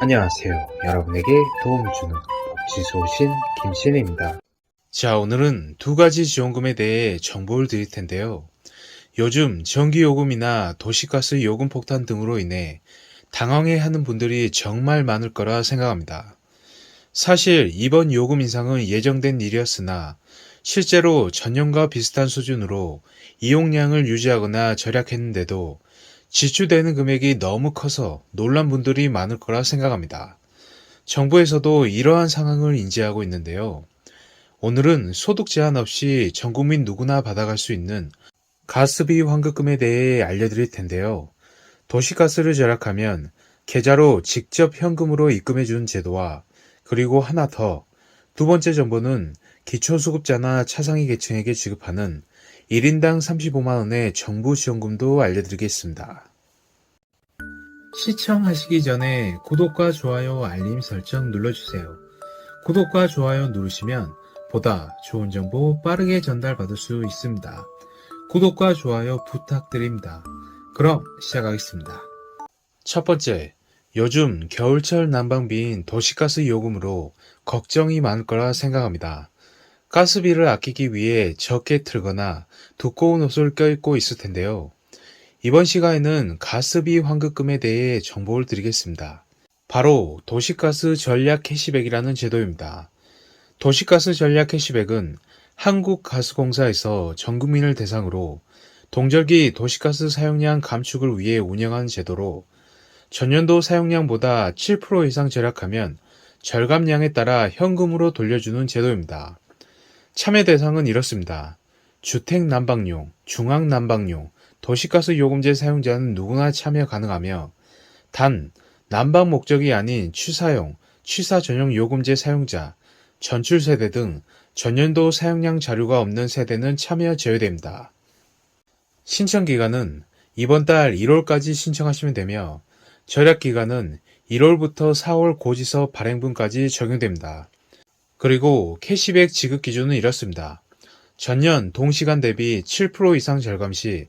안녕하세요. 여러분에게 도움을 주는 복지소신 김신혜입니다. 자, 오늘은 두 가지 지원금에 대해 정보를 드릴 텐데요. 요즘 전기요금이나 도시가스 요금 폭탄 등으로 인해 당황해 하는 분들이 정말 많을 거라 생각합니다. 사실 이번 요금 인상은 예정된 일이었으나 실제로 전년과 비슷한 수준으로 이용량을 유지하거나 절약했는데도 지출되는 금액이 너무 커서 놀란 분들이 많을 거라 생각합니다. 정부에서도 이러한 상황을 인지하고 있는데요. 오늘은 소득 제한 없이 전 국민 누구나 받아갈 수 있는 가스비 환급금에 대해 알려드릴 텐데요. 도시가스를 절약하면 계좌로 직접 현금으로 입금해 주는 제도와 그리고 하나 더, 두 번째 정보는 기초수급자나 차상위 계층에게 지급하는 1인당 35만원의 정부 지원금도 알려드리겠습니다. 시청하시기 전에 구독과 좋아요, 알림 설정 눌러주세요. 구독과 좋아요 누르시면 보다 좋은 정보 빠르게 전달받을 수 있습니다. 구독과 좋아요 부탁드립니다. 그럼 시작하겠습니다. 첫 번째, 요즘 겨울철 난방비인 도시가스 요금으로 걱정이 많을 거라 생각합니다. 가스비를 아끼기 위해 적게 틀거나 두꺼운 옷을 껴입고 있을 텐데요. 이번 시간에는 가스비 환급금에 대해 정보를 드리겠습니다. 바로 도시가스 전략 캐시백이라는 제도입니다. 도시가스 전략 캐시백은 한국가스공사에서 전 국민을 대상으로 동절기 도시가스 사용량 감축을 위해 운영하는 제도로 전년도 사용량보다 7% 이상 절약하면 절감량에 따라 현금으로 돌려주는 제도입니다. 참여 대상은 이렇습니다. 주택 난방용, 중앙 난방용, 도시가스 요금제 사용자는 누구나 참여 가능하며 단 난방 목적이 아닌 취사용, 취사 전용 요금제 사용자, 전출 세대 등 전년도 사용량 자료가 없는 세대는 참여 제외됩니다. 신청 기간은 이번 달 1월까지 신청하시면 되며 절약 기간은 1월부터 4월 고지서 발행분까지 적용됩니다. 그리고 캐시백 지급 기준은 이렇습니다. 전년 동시간 대비 7% 이상 절감 시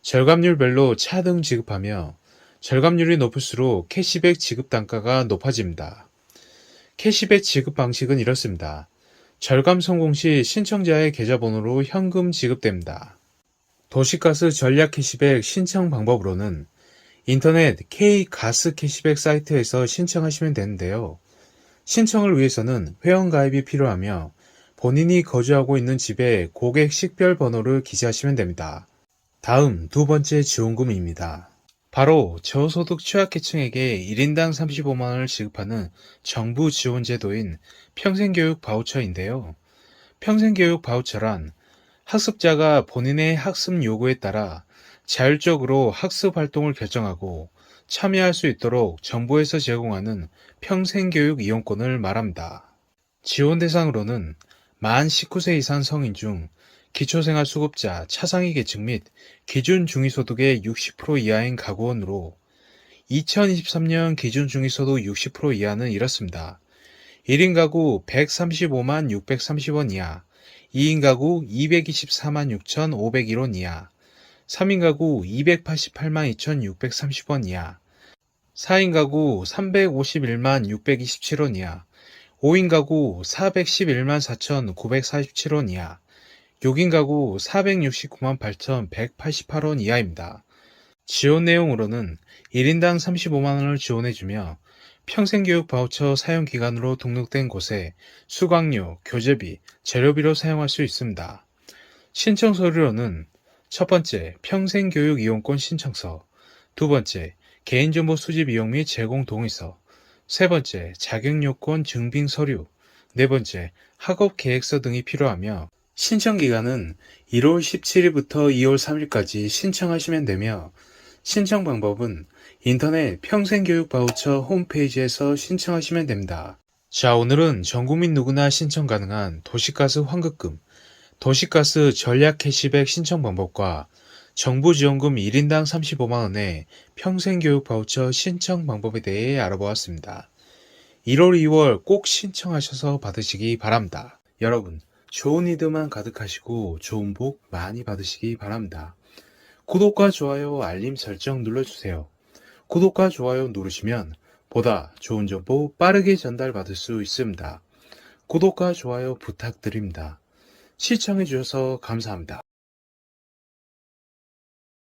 절감률별로 차등 지급하며 절감률이 높을수록 캐시백 지급 단가가 높아집니다. 캐시백 지급 방식은 이렇습니다. 절감 성공 시 신청자의 계좌번호로 현금 지급됩니다. 도시가스 전략 캐시백 신청 방법으로는 인터넷 K가스 캐시백 사이트에서 신청하시면 되는데요. 신청을 위해서는 회원가입이 필요하며 본인이 거주하고 있는 집에 고객 식별 번호를 기재하시면 됩니다. 다음 두 번째 지원금입니다. 바로 저소득 취약계층에게 1인당 35만원을 지급하는 정부 지원 제도인 평생교육 바우처인데요. 평생교육 바우처란 학습자가 본인의 학습 요구에 따라 자율적으로 학습 활동을 결정하고 참여할 수 있도록 정부에서 제공하는 평생교육 이용권을 말합니다. 지원 대상으로는 만 19세 이상 성인 중 기초생활수급자, 차상위 계층 및 기준 중위소득의 60% 이하인 가구원으로 2023년 기준 중위소득 60% 이하는 이렇습니다. 1인 가구 135만 630원 이하, 2인 가구 224만 6,501원 이하, 3인 가구 288만 2,630원 이하, 4인 가구 351만 627원 이하, 5인 가구 411만 4,947원 이하, 6인 가구 469만 8,188원 이하입니다. 지원 내용으로는 1인당 35만원을 지원해주며 평생교육 바우처 사용 기간으로 등록된 곳에 수강료, 교재비, 재료비로 사용할 수 있습니다. 신청 서류로는 첫 번째, 평생교육 이용권 신청서, 두 번째, 개인정보 수집 이용 및 제공 동의서, 세 번째, 자격요건 증빙 서류, 네 번째, 학업 계획서 등이 필요하며 신청 기간은 1월 17일부터 2월 3일까지 신청하시면 되며 신청 방법은 인터넷 평생교육 바우처 홈페이지에서 신청하시면 됩니다. 자, 오늘은 전 국민 누구나 신청 가능한 도시가스 환급금, 도시가스 전략 캐시백 신청 방법과 정부 지원금 1인당 35만원의 평생교육 바우처 신청 방법에 대해 알아보았습니다. 1월, 2월 꼭 신청하셔서 받으시기 바랍니다. 여러분, 좋은 이드만 가득하시고 좋은 복 많이 받으시기 바랍니다. 구독과 좋아요, 알림 설정 눌러주세요. 구독과 좋아요 누르시면 보다 좋은 정보 빠르게 전달받을 수 있습니다. 구독과 좋아요 부탁드립니다. 시청해주셔서 감사합니다.